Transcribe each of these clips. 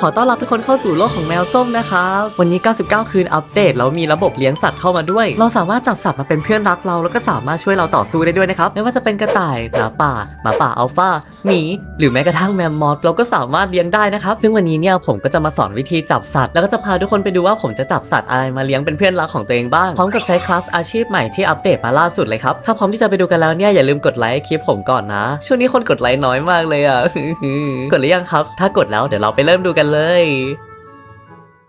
ขอต้อนรับทุกคนเข้าสู่โลกของแมวส้มนะครับ วันนี้ 99 คืนอัปเดตแล้วมีระบบเลี้ยงสัตว์เข้ามาด้วย เราสามารถจับสัตว์มาเป็นเพื่อนรักเราแล้วก็สามารถช่วยเราต่อสู้ได้ด้วยนะครับ ไม่ว่าจะเป็นกระต่ายหมาป่าหมาป่าอัลฟา หมี หรือแม้กระทั่งแมมมอสเราก็สามารถเลี้ยงได้นะครับ ซึ่งวันนี้เนี่ยผมก็จะมาสอนวิธีจับสัตว์ แล้วก็จะพาทุกคนไปดูว่าผมจะจับสัตว์อะไรมาเลี้ยงเป็นเพื่อนรักของตัวเองบ้าง พร้อมกับใช้คลาสอาชีพใหม่ที่อัปเดตมาล่าสุดเลยครับ ถ้าพร้อมที่จะไปดูกันแล้วเนี่ยอย่าลืมกดไลค์คลิปผมก่อนนะ ช่วงนี้คนกดไลค์น้อยมากเลยอะ กดหรือยังครับ ถ้ากดแล้วเดี๋ยวเราไปเริ่มดูกันเลย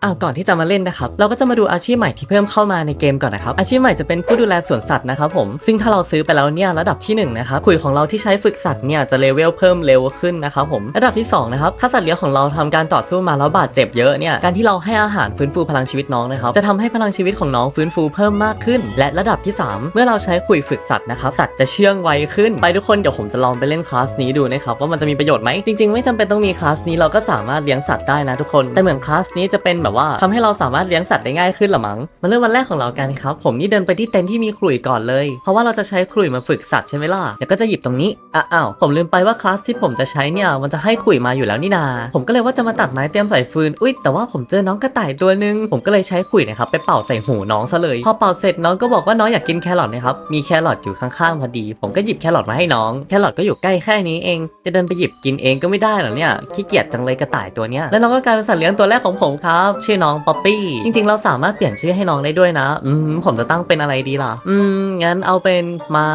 อ่าก่อนที่จะมาเล่นนะครับ เราก็จะมาดูอาชีพใหม่ที่เพิ่มเข้ามาในเกมก่อนนะครับ อาชีพใหม่จะเป็นผู้ดูแลสวนสัตว์นะครับผม ซึ่งถ้าเราซื้อไปแล้วเนี่ยระดับที่หนึ่งนะครับขุยของเราที่ใช้ฝึกสัตว์เนี่ยจะเลเวลเพิ่มเร็วขึ้นนะครับผม ระดับที่สองนะครับ ถ้าสัตว์เลี้ยงของเราทำการต่อสู้มาแล้วบาดเจ็บเยอะเนี่ย การที่เราให้อาหารฟื้นฟูพลังชีวิตน้องนะครับ จะทำให้พลังชีวิตของน้องฟื้นฟูเพิ่มมากขึ้น และระดับที่สามเมื่อเราใช้ขุยฝึกสัตว์นะครับ สัตว์จะเชื่องไวขึ้น ไปทุกคนเดี๋ยวผมจะลองไปเล่นคลาสนี้ดูนะครับว่ามันจะมีประโยชน์ไหมจริงๆ ไม่จำเป็นต้องมีคลาสนี้เราก็สามารถเลี้ยงสัตว์ได้นะทุกคนแต่เหมือนคลาสนี้จะเป็นแบบว่าทำให้เราสามารถเลี้ยงสัตว์ได้ง่ายขึ้นละมั้งมาเริ่มวันแรกของเรากันครับ ผมนี่เดินไปที่เต็นท์ที่มีขลุ่ยก่อนเลย เพราะว่าเราจะใช้ขลุ่ยมาฝึกสัตว์ใช่ไหมล่ะเดี๋ยวก็จะหยิบตรงนี้อ้าว ผมลืมไปว่าคลาสที่ผมจะใช้เนี่ยมันจะให้ขลุ่ยมาอยู่แล้วนี่นา ผมก็เลยว่าจะมาตัดไม้เตรียมใส่ฟืน อุ๊ยแต่ว่าผมเจอน้องกระต่ายตัวหนึง ผมก็เลยใช้ขลุ่ยนะครับไปเป่าใส่หูน้องซะเลย พอเป่าเสร็จน้องก็บอกว่าน้องอยากกินแครอทนะครับ มีแครอทอยู่ข้างๆพอดี ผมก็หยิบแครอทมาให้น้อง แครอทก็อยู่ใกล้แค่นี้เอง จะเดินไปหยิบกินเองก็ไม่ได้หรอเนี่ย ขี้เกียจจังเลยกระต่ายตัวเนี้ย แล้วน้องก็กลายเป็นสัตว์เลี้ยงตัวแรกของผมครับชื่อน้องป๊อปปี้จริงๆ เราสามารถเปลี่ยนชื่อให้น้องได้ด้วยนะ อืมผมจะตั้งเป็นอะไรดีล่ะ อืมงั้นเอาเป็นมา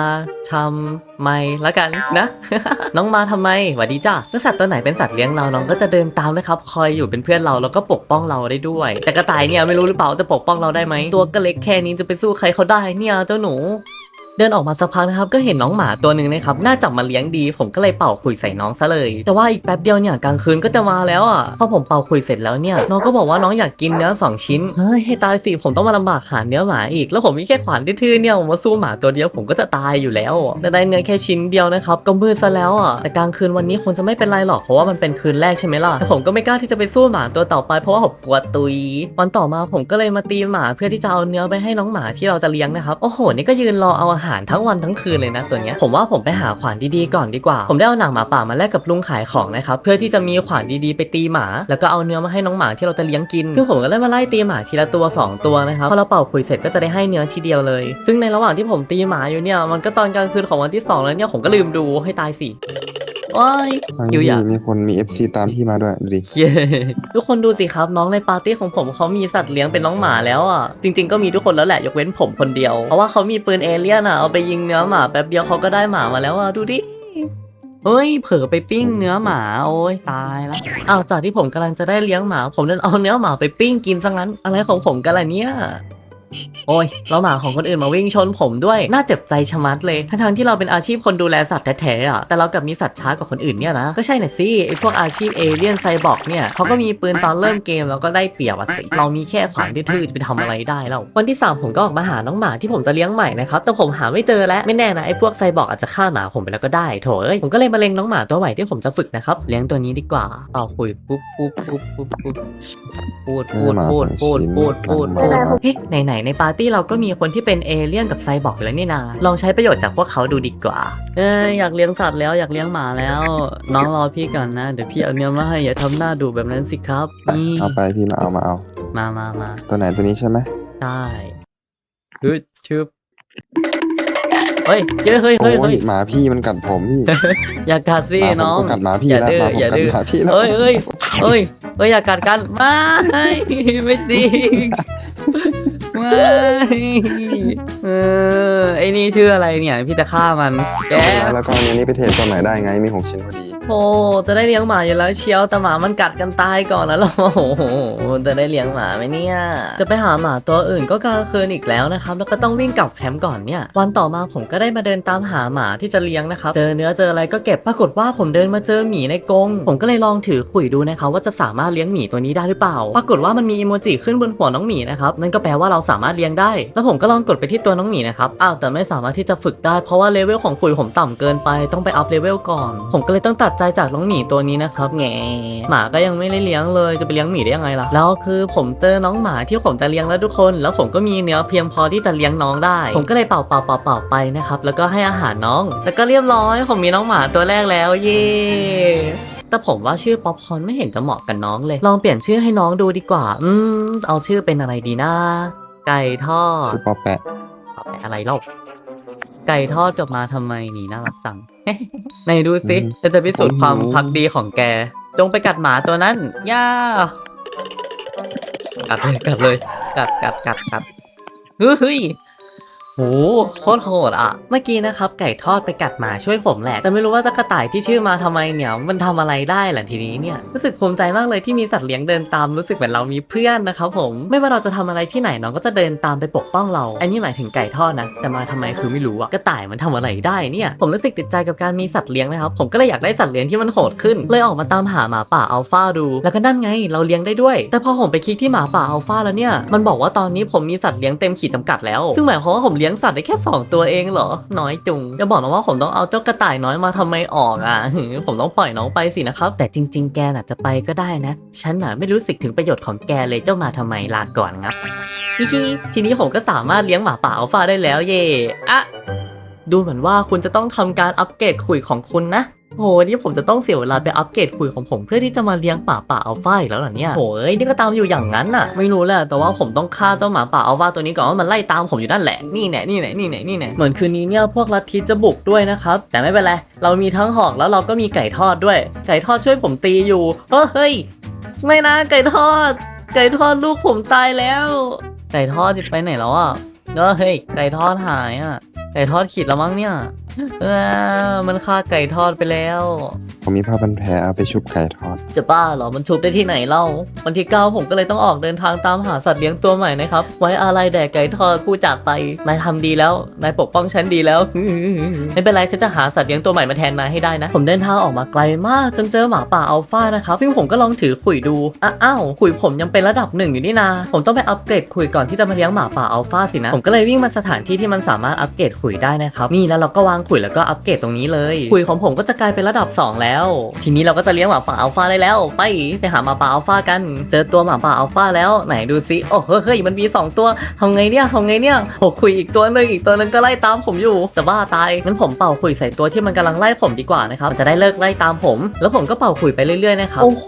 ทำไมละกันนะ น้องมาทำไมหวัดดีจ้าเมื่อสัตว์ตัวไหนเป็นสัตว์เลี้ยงเราน้องก็จะเดินตามนะครับ คอยอยู่เป็นเพื่อนเราแล้วก็ปกป้องเราได้ด้วย แต่กระต่ายเนี่ยไม่รู้หรือเปล่าจะปกป้องเราได้ไหมตัวก็เล็กแค่นี้จะไปสู้ใครเขาได้เนี่ยเจ้าหนู เดินออกมาสักพักนะครับก็เห็นน้องหมาตัวหนึ่งนะครับน่าจับมาเลี้ยงดี ผมก็เลยเป่าคุยใส่น้องซะเลย แต่ว่าอีกแป๊บเดียวเนี่ยกลางคืนก็จะมาแล้วอะพอผมเป่าคุยเสร็จแล้วเนี่ยน้องก็บอกว่าน้องอยากกินเนื้อสองชิ้นเฮ้ยให้ตายสิผมต้องมาลำบากหาเนื้อหมาอีก แล้วผมมีแค่ขวานทื่อๆเนี่ยผมมาสู้หมาตัวเดียวผมก็จะตายอยู่แล้วแต่ได้เนื้อแค่ชิ้นเดียวนะครับก็มืดซะแล้วอะแต่กลางคืนวันนี้คงจะไม่เป็นไรหรอกเพราะว่ามันเป็นคืนแรกใช่ไหมล่ะแต่ผมก็ไม่กล้าที่จะไปสู้หมาตัวต่อไป เพราะว่าผมกลัวตุยวันต่อมาผมก็เลยมาตีหมาเพื่อที่จะเอาเนื้อไปให้น้องหมาที่เราจะเลี้ยงนะครับโอ้โหนี่ก็ยืนรอเอาอาหารทั้งวันทั้งคืนเลยนะตัวเนี้ยผมว่าผมไปหาขวานดีๆก่อนดีกว่า ผมได้เอาหนังหมาป่ามาแลกกับลุงขายของนะครับเพื่อที่จะมีขวานดีๆไปตีหมา แล้วก็เอาเนื้อมาให้น้องหมาที่เราจะเลี้ยงกินซึ่งผมก็เลยมาไล่ตีหมาทีละตัวสองตัวนะครับพอเราเป่าคุยเสร็จก็จะได้ให้เนื้อทีเดียวเลย ซึ่งในระหว่างที่ผมตีหมาอยู่เนี่ยมันก็ตอนกลางคืนของวันที่สองแล้วเนี่ยผมก็ลืมดูให้ตายสิ ว้ายทางอยู่นี้อยาก มีคนมี FC ตามพี่มาด้วยดูดิเย้ทุกคนดูสิครับน้องในปาร์ตี้ของผมเขามีสัตว์เลี้ยงเป็นน้องหมาแล้วอะจริง ๆก็มีทุกคนแล้วแหละยกเว้นผมคนเดียว เพราะว่าเขามีปืนเอเลี่ยนอะเอาไปยิงเนื้อหมาแป๊บเดียวเขาก็ได้หมามาแล้วอะดูดิเฮ้ยเผลอไปปิ้งเนื้อหมาโอ้ยตายแล้วอ้าวจากที่ผมกำลังจะได้เลี้ยงหมา ผมดันเอาเนื้อหมาไปปิ้งกินซะงั้น อะไรของผมกันล่ะเนี่ย โอ้ยแล้วหมาของคนอื่นมาวิ่งชนผมด้วย น่าเจ็บใจชะมัดเลย ทั้งๆที่เราเป็นอาชีพคนดูแลสัตว์แท้ๆอะ แต่เรากลับมีสัตว์ช้ากว่าคนอื่นเนี่ยนะ ก็ใช่น่ะสิ ไอพวกอาชีพเอเลี่ยนไซบอร์กเนี่ยเขาก็มีปืนตอนเริ่มเกมแล้วก็ได้เปรียบอะสิ เรามีแค่ขวานทื่อๆจะไปทำอะไรได้แล้ว วันที่ 3 ผมก็ออกมาหาน้องหมาที่ผมจะเลี้ยงใหม่นะครับ แต่ผมหาไม่เจอแล้ว ไม่แน่นะไอพวกไซบอร์กอาจจะฆ่าหมาผมไปแล้วก็ได้โถเอ้ย ผมก็เลยมาเล็งน้องหมาตัวใหม่ที่ผมจะฝึกนะครับ เลี้ยงตัวนี้ดีกว่า เอาคุยปุ๊บปุ๊บปุ๊บปุ๊บปุ๊บพูดพูดพูดพูดพูดพูดพูดเฮ้ยไหนๆในปาร์ตี้เราก็มีคนที่เป็นเอเลี่ยนกับไซบอร์กอยู่แล้วนี่นา ลองใช้ประโยชน์จากพวกเขาดูดีกว่า เอ้ยอยากเลี้ยงสัตว์แล้วอยากเลี้ยงหมาแล้ว น้องรอพี่ก่อนนะ เดี๋ยวพี่เอาเนื้อมาให้อย่าทำหน้าดูแบบนั้นสิครับนี่เอาไปพี่มาเอามาเอา มามามาตัวไหนตัวนี้ใช่ไหมได้ฮึดชึบเฮ้ยเฮ้ยเฮ้ยโอ้เฮ้ยเฮ้ยยหมาพี่มันกัดผมพี่ อย่ากัดสิหมาผมน้องก็กัดหมาพี่อย่าแล้วดื้อหมาผมอย่ากัดดื้อหมาพี่แล้วเฮ้ยเฮ้ยเฮ้ยเฮ้ยอย่ากัดกันไม่ไม่จริง ไม่เออไอ้นี่ชื่ออะไรเนี่ย พี่จะฆ่ามันแกแล้วก็อันนี้ไปเทรดตัวใหม่ได้ไงมีหกชิ้นพอดี โอ้จะได้เลี้ยงหมาอยู่แล้วเชียวแต่หมามันกัดกันตายก่อนแล้วเราโอ้โหจะได้เลี้ยงหมาไหมเนี่ย จะไปหาหมาตัวอื่นก็กลางคืนอีกแล้วนะครับ แล้วก็ต้องวิ่งกลับแคมป์ก่อนเนี่ย วันต่อมาผมก็ได้มาเดินตามหาหมาที่จะเลี้ยงนะครับ เจอเนื้อเจออะไรก็เก็บปรากฏว่าผมเดินมาเจอหมีในกรงผมก็เลยลองถือขุยดูนะครับว่าจะสามารถเลี้ยงหมีตัวนี้ได้หรือเปล่า ปรากฏว่ามันมีอีโมจิขึ้นบนหัวน้องหมีนะครับนั่นก็แปลว่าเราสามารถเลี้ยงได้ แล้วผมก็ลองกดไปที่ตัวน้องหมีนะครับ อ้าวแต่ไม่สามารถที่จะฝึกได้เพราะว่าเลเวลของขุยผมต่ำเกินไปต้องไปอัพเลเวลก่อน ผมก็เลยต้องตัดใจจากน้องหมีตัวนี้นะครับแงหมาก็ยังไม่ได้เลี้ยงเลยจะไปเลี้ยงหมีได้ยังไงล่ะ แล้วคือผมเจอน้องหมาที่ผมจะเลี้ยงแล้วทุกคน แล้วผมก็มีเนื้อเพียงพอที่จะเลี้ยงน้องได้ ผมก็เลยเป่าเป่าเป่าเป่าไปนะครับแล้วก็ให้อาหารน้อง แล้วก็เรียบร้อย ผมมีน้องหมาตัวแรกแล้วเย้แต่ผมว่าชื่อป๊อปคอร์นไม่เห็นจะเหมาะกับน้องเลย ลองเปลี่ยนชื่อให้น้องดูดีกว่า อืม เอาชื่อเป็นอะไรดีนะ ไก่ทอดชื่อปอแปะอะไรเล่าไก่ทอดกลับมาทำไมนี่น่ารักจัง ไหนดูสิเราจะพิสูจน์ความพักดีของแก จงไปกัดหมาตัวนั้น ย่า กัดเลยกัดเลย กัดกัดกัดกัดเฮ้ย โหโคตรโหดอะเมื่อกี้นะครับไก่ทอดไปกัดหมาช่วยผมแหละ แต่ไม่รู้ว่าจะกระต่ายที่ชื่อมาทำไมเนี่ย มันทำอะไรได้ล่ะทีนี้เนี่ยรู้สึกภูมิใจมากเลยที่มีสัตว์เลี้ยงเดินตามรู้สึกเหมือนเรามีเพื่อนนะครับผมไม่ว่าเราจะทำอะไรที่ไหนน้องก็จะเดินตามไปปกป้องเราอันนี้หมายถึงไก่ทอดนะแต่มาทำไมคือไม่รู้อะกระต่ายมันทำอะไรได้เนี่ยผมรู้สึกติดใจกับการมีสัตว์เลี้ยงนะครับผมก็เลยอยากได้สัตว์เลี้ยงที่มันโหดขึ้น เลยออกมาตามหาหมาป่าอัลฟาดู แล้วก็นั่นไงเราเลี้ยงได้ด้วย แต่พอผมไปคลิกที่หมาป่าอัลฟาแล้วเนี่ยมันบอกว่าตอนนี้ผมมีสัตว์เลี้ยงเต็มขีดจำกัดแล้ว ซึ่งหมายความว่าผมลี้ยงสัตว์ได้แค่ 2 ตัวเองเหรอ น้อยจุง จะบอกนะว่าผมต้องเอาเจ้ากระต่ายน้อยมาทำไมออกอะ ผมต้องปล่อยน้องไปสินะครับ แต่จริง ๆ แกน่ะจะไปก็ได้นะ ฉันน่ะไม่รู้สึกถึงประโยชน์ของแกเลยเจ้ามาทำไมลาก่อนงับฮิฮิทีนี้ผมก็สามารถเลี้ยงหมาป่าอัลฟาได้แล้วเย่อะดูเหมือนว่าคุณจะต้องทำการอัปเกรดขุยของคุณนะ โหนี่ผมจะต้องเสียเวลาไปอัปเกรดขุยของผมเพื่อที่จะมาเลี้ยงป่าป่าอัลฟาอีกแล้วเหรอเนี่ยโหยนี่ก็ตามอยู่อย่างนั้นน่ะ ไม่รู้แหละแต่ว่าผมต้องฆ่าเจ้าหมาป่าอัลฟาตัวนี้ก่อนว่ามันไล่ตามผมอยู่นั่นแหละนี่แน่นี่แน่นี่แน่นี่แน่เหมือนคืนนี้เนี่ยพวกลัทธิจะบุกด้วยนะครับแต่ไม่เป็นไรเรามีทั้งหอกแล้วเราก็มีไก่ทอดด้วย ไก่ทอดช่วยผมตีอยู่เออเฮ้ยไม่นะไก่ทอด ไก่ทอดลูกผมตายแล้ว ไก่ทอดไปไหนแล้วอะเออเฮ้ยไก่ทอดหายอะ ไก่ทอดขีดแล้วมั้งเนี่ยเออมันฆ่าไก่ทอดไปแล้ว ผมมีผ้าพันแผลเอาไปชุบไก่ทอด จะบ้าเหรอ มันชุบได้ที่ไหนเล่า วันที่9ผมก็เลยต้องออกเดินทางตามหาสัตว์เลี้ยงตัวใหม่นะครับ ไว้อะไรแด่ไก่ทอดผู้จากไป นายทำดีแล้ว นายปกป้องฉันดีแล้ว ไม่เป็นไรฉันจะหาสัตว์เลี้ยงตัวใหม่มาแทนนายให้ได้นะ ผมเดินทางออกมาไกลมาก จนเจอหมาป่าอัลฟานะครับ ซึ่งผมก็ลองถือขุยดูอะอ้าวขุยผมยังเป็นระดับหนึ่งอยู่นี่นา ผมต้องไปอัปเกรดขุยก่อนที่จะมาเลี้ยงหมาป่าอัลฟาสินะ ผมก็เลยวิ่งมาสถานที่ที่มันสามารถอัปเกรดขุยได้นะครับ นี่แล้วเราก็วางขุยแล้วก็อัปเกรดตรงนี้เลย ขุยของผมก็จะกลายเป็นระดับ 2 แล้ว ทีนี้เราก็จะเลี้ยงหมาป่าอัลฟาได้แล้ว ไปไปหาหมาป่าอัลฟากัน เจอตัวหมาป่าอัลฟาแล้วไหนดูซิโอ้เฮ้ยมันมีสองตัวทำไงเนี่ยทำไงเนี่ยโหขุยอีกตัวหนึงอีกตัวหนึงก็ไล่ตามผมอยู่จะบ้าตายงั้นผมเป่าขุยใส่ตัวที่มันกำลังไล่ผมดีกว่านะครับมันจะได้เลิกไล่ตามผม แล้วผมก็เป่าขุยไปเรื่อยๆนะครับโอ้โห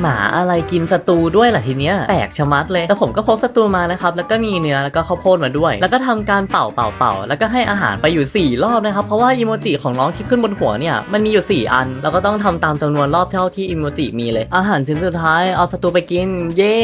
หมาอะไรกินศัตรูด้วยล่ะทีเนี้ยแปลกชะมัดเลยแต่ผมก็พกศัตรูมานะครับแล้วก็มีเนื้อแล้วก็ข้าวโพดมาด้วย แล้วก็ทำการเป่าเป่าเป่าแล้วก็ให้อาหารไปอยู่ 4 รอบนะครับ เพราะว่าอีโมจิของน้องที่ขึ้นบนหัวเนี่ยมันมีอยู่ 4 อัน แล้วก็ต้องทำตามจำนวนรอบเท่าที่อีโมจิมีเลย อาหารชิ้นสุดท้ายเอาศัตรูไปกิน เย้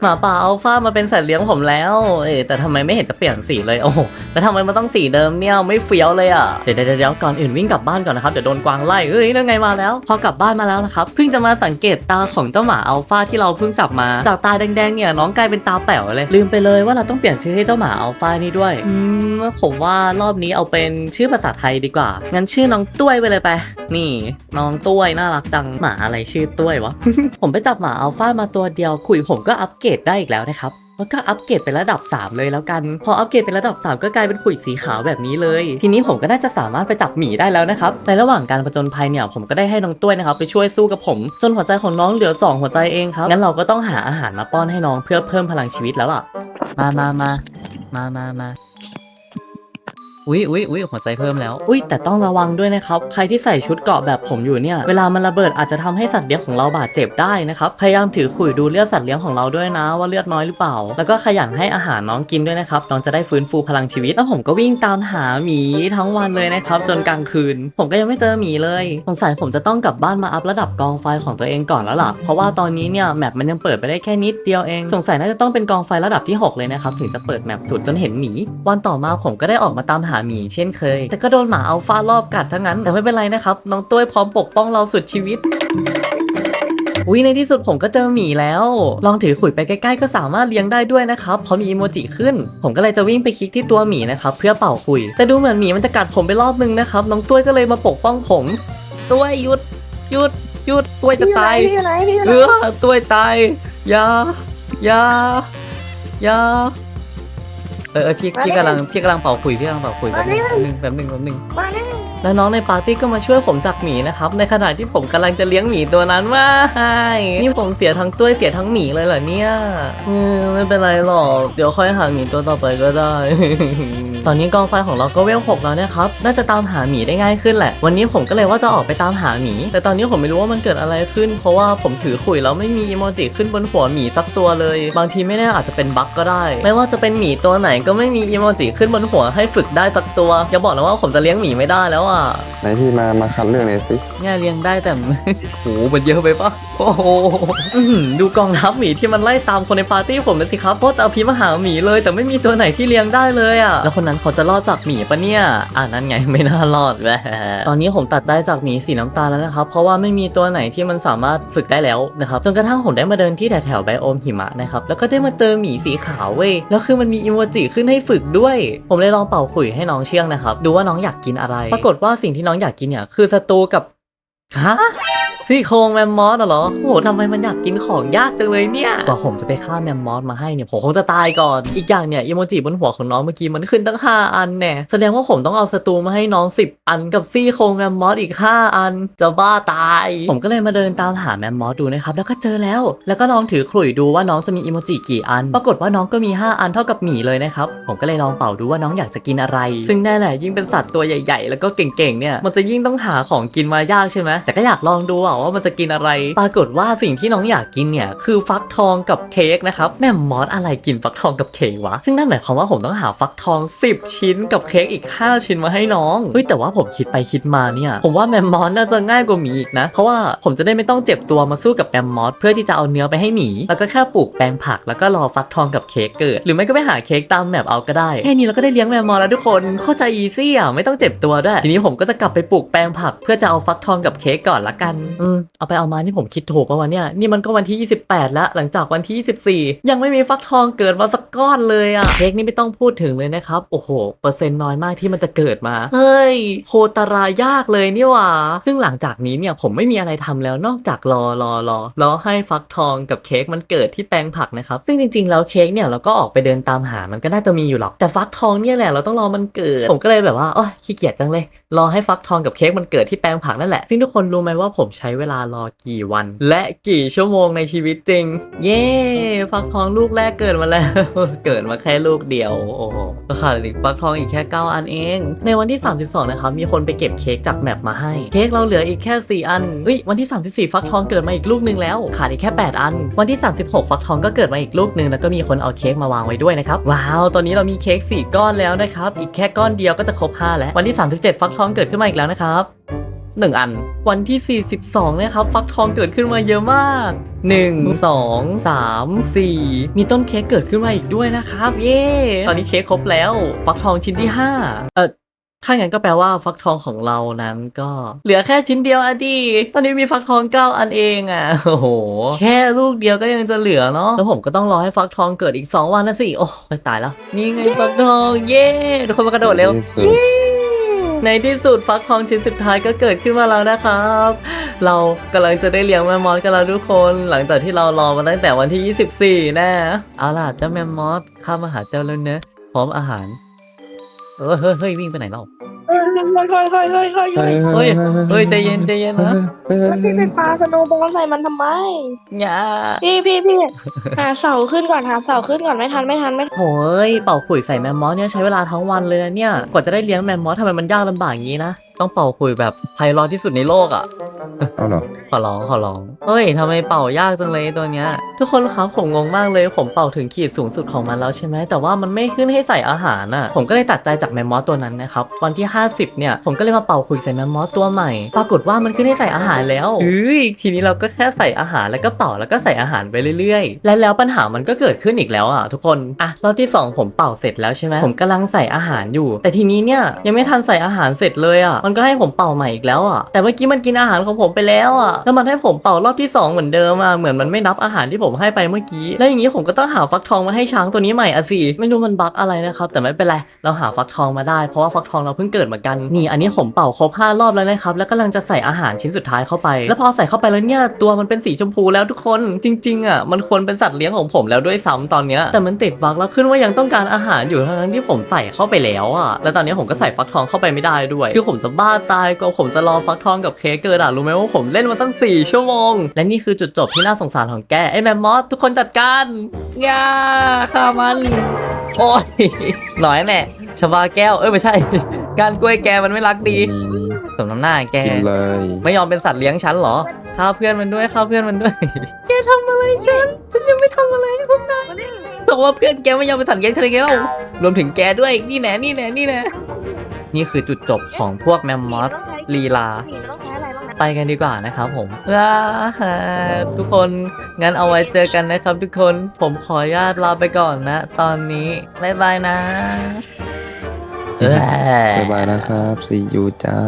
หมาป่าอัลฟามาเป็นสัตว์เลี้ยงผมแล้ว เอ๊แต่ทำไมไม่เห็นจะเปลี่ยนสีเลย โอ้แล้วทำไมมันต้องสีเดิมเนี่ยไม่เฟี้ยวเลยอะเดี๋ยวเดี๋ยวเดี๋ยวก่อนอื่นวิ่งกลับบ้านก่อนนะครับ เดี๋ยวโดนกวางไล่ เอ้ยนั่นไงมาแล้ว พอกลับบ้านมาแล้วนะครับ เพิ่งจะมาสังเกตตาของเจ้าหมาอัลฟาที่เราเพิ่งจับมา จากตาแดงๆเนี่ยน้องกลายเป็นตาแป๋วเลย ลืมไปเลยว่าเราต้องเปลี่ยนชื่อให้เจ้าหมาอัลฟานี่ด้วย อืมผมว่ารอบนี้เอาเป็นชื่อภาษาไทยดีกว่า งั้นชื่อน้องตุ้ยไปเลยไป นี่ น้องตุ้ยน่ารักจัง หมาอะไรชื่อตุ้ยวะ ผมไปจับหมาอัลฟามาตัวเดียว คุยผมก็อัปเกรดได้อีกแล้วนะครับแล้วก็อัปเกรดเป็นระดับ 3 เลยแล้วกัน พออัปเกรดเป็นระดับ 3 ก็กลายเป็นขุยสีขาวแบบนี้เลย ทีนี้ผมก็น่าจะสามารถไปจับหมีได้แล้วนะครับในระหว่างการประจนภัยเนี่ยผมก็ได้ให้น้องต้วยนะครับไปช่วยสู้กับผม จนหัวใจของน้องเหลือ 2 หัวใจเองครับงั้นเราก็ต้องหาอาหารมาป้อนให้น้องเพื่อเพิ่มพลังชีวิตแล้วล่ะมามามามามามา อุ๊ยอุ๊ยอุ๊ยหัวใจเพิ่มแล้ว อุ๊ยแต่ต้องระวังด้วยนะครับ ใครที่ใส่ชุดเกราะแบบผมอยู่เนี่ย เวลามันระเบิดอาจจะทำให้สัตว์เลี้ยงของเราบาดเจ็บได้นะครับ พยายามถือขุยดูเลือดสัตว์เลี้ยงของเราด้วยนะ ว่าเลือดน้อยหรือเปล่า แล้วก็ขยันให้อาหารน้องกินด้วยนะครับ น้องจะได้ฟื้นฟูพลังชีวิต แล้วผมก็วิ่งตามหาหมีทั้งวันเลยนะครับ จนกลางคืน ผมก็ยังไม่เจอหมีเลย สงสัยผมจะต้องกลับบ้านมาอัพระดับกองไฟของตัวเองก่อนแล้วล่ะ เพราะว่าตอนนี้เนี่ยแมปมันยังเปิดไปได้แค่นิดเดียวเอง สงสัยน่าจะต้องเป็นกองไฟระดับที่ 6 เลยนะครับถึงจะเปิดแมปสุดจนเห็นหมี วันต่อมาผมก็ได้ออกมาตามหาหมีเช่นเคย แต่ก็โดนหมาอัลฟารอบกัดทั้งนั้น แต่ไม่เป็นไรนะครับ น้องต้วยพร้อมปกป้องเราสุดชีวิตอุ้ยในที่สุดผมก็เจอหมีแล้ว ลองถือขุยไปใกล้ๆก็สามารถเลี้ยงได้ด้วยนะครับเพราะมีอีโมจิขึ้น ผมก็เลยจะวิ่งไปคลิกที่ตัวหมีนะครับเพื่อเป่าขุย แต่ดูเหมือนหมีมันจะกัดผมไปรอบนึงนะครับน้องต้วยก็เลยมาปกป้องผมต้วยหยุดหยุดหยุดต้วยจะตายที่ไหนที่ไหนเออต้วยตายอย่าอย่าอย่า เออเออพี่พี่กำลังพี่กำลังเป่าขุยพี่กำลังเป่าขุยแป๊บนึงแป๊บนึงแป๊บนึงแป๊บนึงมาแล้วแล้วน้องในปาร์ตี้ก็มาช่วยผมจับหมีนะครับ ในขณะที่ผมกำลังจะเลี้ยงหมีตัวนั้นว่านี่ผมเสียทั้งต้วยเสียทั้งหมีเลยเหรอเนี่ยเออไม่เป็นไรหรอก เดี๋ยวค่อยหาหมีตัวต่อไปก็ได้ ตอนนี้กองไฟของเราก็เวลหกแล้วเนี่ยครับ น่าจะตามหาหมีได้ง่ายขึ้นแหละ วันนี้ผมก็เลยว่าจะออกไปตามหาหมี แต่ตอนนี้ผมไม่รู้ว่ามันเกิดอะไรขึ้น เพราะว่าผมถือขุยแล้วไม่มีอีโมจิขึ้นบนหัวหมีสักตัวเลย บางทีไม่แน่อาจจะเป็นบั๊กก็ได้ ไม่ว่าจะเป็นหมีตัวไหนก็ไม่มีอีโมจิขึ้นบนหัวให้ฝึกได้สักตัว อย่าบอกนะว่าผมจะเลี้ยงหมีไม่ได้แล้วอะ ไหนพี่มา มาคัดเรื่องหน่อยสิง่ายเลี้ยงได้แต่ โหมันเยอะไปปะโอ้โหอื้อหือดูกองทัพหมีที่มันไล่ตามคนในปาร์ตี้ผมเลยสิครับโคตรจะเอาพีมาหาหมีเลย แต่ไม่มีตัวไหนที่เลี้ยงได้เลยอะ แล้วคนนั้นเขาจะรอดจากหมีปะเนี่ยอ่านั่นไงไม่น่ารอดแหละตอนนี้ผมตัดใจจากหมีสีน้ำตาลแล้วนะครับ เพราะว่าไม่มีตัวไหนที่มันสามารถฝึกได้แล้วนะครับจนกระทั่งผมได้มาเดินที่แถวๆไบโอมหิมะนะครับแล้วก็ได้มาเจอหมีสีขาวเว้ยแล้วคือมันมีอีโมจิขึ้นให้ฝึกด้วย ผมเลยลองเป่าขุยให้น้องเชื่องนะครับดูว่าน้องอยากกินอะไร ปรากฏว่าสิ่งที่น้องอยากกินเนี่ยคือสตูกับฮะ ซี่โครงแมมมอสเหรอ โอ้โหทำไมมันอยากกินของยากจังเลยเนี่ยกว่าผมจะไปฆ่าแมมมอสมาให้เนี่ย ผมคงจะตายก่อน อีกอย่างเนี่ยอีโมจิบนหัวของน้องเมื่อกี้มันขึ้นตั้ง 5 อันแน่ แสดงว่าผมต้องเอาสตูมาให้น้อง 10 อันกับซี่โครงแมมมอสอีก 5 อัน จะบ้าตาย ผมก็เลยมาเดินตามหาแมมมอสดูนะครับ แล้วก็เจอแล้ว แล้วก็ลองถือขลุ่ยดูว่าน้องจะมีอีโมจิกี่อัน ปรากฏว่าน้องก็มี 5 อันเท่ากับหมีเลยนะครับ ผมก็เลยลองเป่าดูว่าน้องอยากจะกินอะไร ซึ่งแน่แหละยิ่งเป็นสัตว์ตัวใหญ่ ๆ แล้วก็เก่งๆเนี่ยมันจะยิ่งต้องหาของกินมายากใช่ไหมแต่ก็อยากลองดูอะว่ามันจะกินอะไร ปรากฏว่าสิ่งที่น้องอยากกินเนี่ยคือฟักทองกับเค้กนะครับแม่มอสอะไรกินฟักทองกับเค้กวะ ซึ่งนั่นหมายความว่าผมต้องหาฟักทอง 10 ชิ้นกับเค้กอีก 5 ชิ้นมาให้น้องเฮ้ยแต่ว่าผมคิดไปคิดมาเนี่ยผมว่าแมมมอสน่าจะง่ายกว่าหมีอีกนะ เพราะว่าผมจะได้ไม่ต้องเจ็บตัวมาสู้กับแมมมอสเพื่อที่จะเอาเนื้อไปให้หมีแล้วก็แค่ปลูกแปลงผักแล้วก็รอฟักทองกับเค้กเกิด หรือไม่ก็ไปหาเค้กตามแมปเอาก็ได้แค่นี้เราก็ได้เลี้ยงแมมมอสแล้วทุกคนเข้าใจอีซี่อะไม่ต้องเจ็บตัวด้วยทีนี้ผมก็จะกลับไปปลูกแปลงผัก เพื่อจะเอาฟักทองกับเค้กก่อนละกันอืมเอาไปเอามานี่ผมคิดถูกปะวะเนี่ย นี่มันก็วันที่ 28 แล้ว หลังจากวันที่ 24 ยังไม่มีฟักทองเกิดมาสักก้อนเลยอะเค้กนี่ไม่ต้องพูดถึงเลยนะครับ โอ้โห เปอร์เซ็นต์น้อยมากที่มันจะเกิดมา เฮ้ยโคตรายากเลยนี่หว่า ซึ่งหลังจากนี้เนี่ยผมไม่มีอะไรทำแล้วนอกจากรอรอรอรอให้ฟักทองกับเค้กมันเกิดที่แปลงผักนะครับ ซึ่งจริง ๆ แล้วเค้กเนี่ยเราก็ออกไปเดินตามหา มันก็น่าจะมีอยู่หรอก แต่ฟักทองเนี่ยแหละเราต้องรอมันเกิด ผมก็เลยแบบว่าโอ้ยขี้เกียจจังเลย รอให้ฟักทองกับเค้กมันเกิดที่แปลงผักนั่นแหละ ซึ่งทุกคนรู้ไหมว่าผมใช้เวลารอกี่วัน และกี่ชั่วโมงในชีวิตจริง เย้ฟักทองลูกแรกเกิดมาแล้ว เกิดมาแค่ลูกเดียว โอ้โหก็ขาดอีกฟักทองอีกแค่ 9 อันเอง ในวันที่ 32 นะครับ มีคนไปเก็บเค้กจากแมปมาให้ เค้กเราเหลืออีกแค่ 4 อันเฮ้ยวันที่ 34 ฟักทองเกิดมาอีกลูกหนึงแล้ว ขาดอีกแค่ 8 อัน วันที่ 36 ฟักทองก็เกิดมาอีกลูกหนึงแล้วก็มีคนเอาเค้กมาวางไว้ด้วยนะครับ ว้าว ตอนนี้เรามีเค้ก4ก้อนแล้วนะครับ อีกแค่ก้อนเดียวก็จะครบ 5 แล้ว วันที่ 37 ฟักทองเกิดขึ้นมาอีกแล้วนะครับ หนึ่งอัน วันที่ 42เนี่ยครับฟักทองเกิดขึ้นมาเยอะมาก 1 2 3 4 มีต้นเค้กเกิดขึ้นมาอีกด้วยนะครับ เย้ตอนนี้เค้กครบแล้ว ฟักทองชิ้นที่ 5 เออถ้างั้นก็แปลว่าฟักทองของเรานั้นก็ เหลือแค่ชิ้นเดียวอะดิตอนนี้มีฟักทอง9อันเองอะโอ้โห แค่ลูกเดียวก็ยังจะเหลือเนาะแล้วผมก็ต้องรอให้ฟักทองเกิดอีก 2 วันนะสิ โอ้ยตายแล้ว นี่ไงฟักทอง เย้ทุกคนมากระโดดเร็วที่สุด ในที่สุดฟักทองชิ้นสุดท้ายก็เกิดขึ้นมาแล้วนะครับ เรากำลังจะได้เลี้ยงแมมมอสกันแล้วทุกคน หลังจากที่เรารอมาตั้งแต่วันที่ 24 นะ เอาล่ะเจ้าแมมมอสข้ามาหาเจ้าแล้วเนอะพร้อมอาหาร เออเฮ้ยเฮ้ยวิ่งไปไหนเนาะ เฮ้ยเฮ้ยเฮ้ยเฮ้ยเฮ้ยเฮ้ยเฮ้ยใจเย็นใจเย็นนะแล้วพี่ไปปาสโนว์บอลใส่มันทำไม อย่าพี่พี่พี่หาเสาขึ้นก่อนหาเสาขึ้นก่อนไม่ทันไม่ทันไม่ทันโอ้ยเป่าขุยใส่แมมมอสเนี่ยใช้เวลาทั้งวันเลยนะเนี่ย กว่าจะได้เลี้ยงแมมมอสทำไมมันยากลำบากอย่างนี้นะ ต้องเป่าขุยแบบไพเราะที่สุดในโลกอะ เอาเหรอขอร้องขอร้องเฮ้ยทำไมเป่ายากจังเลยตัวเนี้ย ทุกคนครับผมงงมากเลย ผมเป่าถึงขีดสูงสุดของมันแล้วใช่ไหมแต่ว่ามันไม่ขึ้นให้ใส่อาหารน่ะ ผมก็เลยตัดใจจากแมมมอสตัวนั้นนะครับ วันที่ 50 เนี่ย ผมก็เลยมาเป่าคุยใส่แมมมอสตัวใหม่ ปรากฏว่ามันขึ้นให้ใส่อาหารแล้วเฮ้ยทีนี้เราก็แค่ใส่อาหารแล้วก็เป่าแล้วก็ใส่อาหารไปเรื่อยๆ และแล้วปัญหามันก็เกิดขึ้นอีกแล้วอะทุกคนอะรอบที่สองผมเป่าเสร็จแล้วใช่ไหมผมกำลังใส่อาหารอยู่ แต่ทีนี้เนี่ยยังไม่ทันใส่อาหารเสร็จเลยอะมันก็ให้ผมเป่าใหม่อีกแล้วอะแต่เมื่อกี้มันกินอาหารของผมไปแล้วอะแล้วมันให้ผมเป่ารอบที่สองเหมือนเดิมอะเหมือนมันไม่นับอาหารที่ผมให้ไปเมื่อกี้แล้วอย่างนี้ผมก็ต้องหาฟักทองมาให้ช้างตัวนี้ใหม่อะสิไม่รู้มันบั๊กอะไรนะครับแต่ไม่เป็นไรเราหาฟักทองมาได้เพราะว่าฟักทองเราเพิ่งเกิดเหมือนกันนี่อันนี้ผมเป่าครบ5รอบแล้วนะครับแล้วกำลังจะใส่อาหารชิ้นสุดท้ายเข้าไป แล้วพอใส่เข้าไปแล้วเนี่ยตัวมันเป็นสีชมพูแล้วทุกคนจริงๆอะมันควรเป็นสัตว์เลี้ยงของผมแล้วด้วยซ้ำตอนเนี้ยแต่มันติดบั๊กแล้วขึ้นว่ายังต้องการอาหารอยู่ทั้งที่ผมใส่เข้าไปแล้วอะแล้วตอนนี้ผมก็ใส่ฟักทองเข้าไปไม่ได้ด้วย คือผมจะบ้าตายกว่าผมจะรอฟักทองกับเค้กเกิดอะรู้ไหมว่าผมเล่นมาตั้ง 4 ชั่วโมง และนี่คือจุดจบที่น่าสงสารของแกไอ้แมมมอสทุกคนจัดการอย่าฆ่ามัน โอ้ยหน่อยแน่ชบาแก้วเอ้ยไม่ใช่ การกล้วยแกมันไม่รักดีนี่นี่สมน้ำหน้าแก กินเลยไม่ยอมเป็นสัตว์เลี้ยงฉันเหรอฆ่าเพื่อนมันด้วยฆ่าเพื่อนมันด้วย แกทำอะไรฉัน ฉันยังไม่ทำอะไรให้พวกนายบอกว่าเพื่อนแกไม่ยอมเป็นสัตว์เลี้ยงฉันอีกแล้วรวมถึงแกด้วยนี่แน่นี่แน่นี่แน่ นี่คือจุดจบของพวกแมมมอสลีลาต้องใช้อะไรบ้างนะไปกันดีกว่านะครับผมว้าฮะทุกคน งั้นเอาไว้เจอกันนะครับทุกคน ผมขออนุญาตลาไปก่อนนะ ตอนนี้บ๊ายบายนะเออบ๊ายบายนะครับ see you จ้า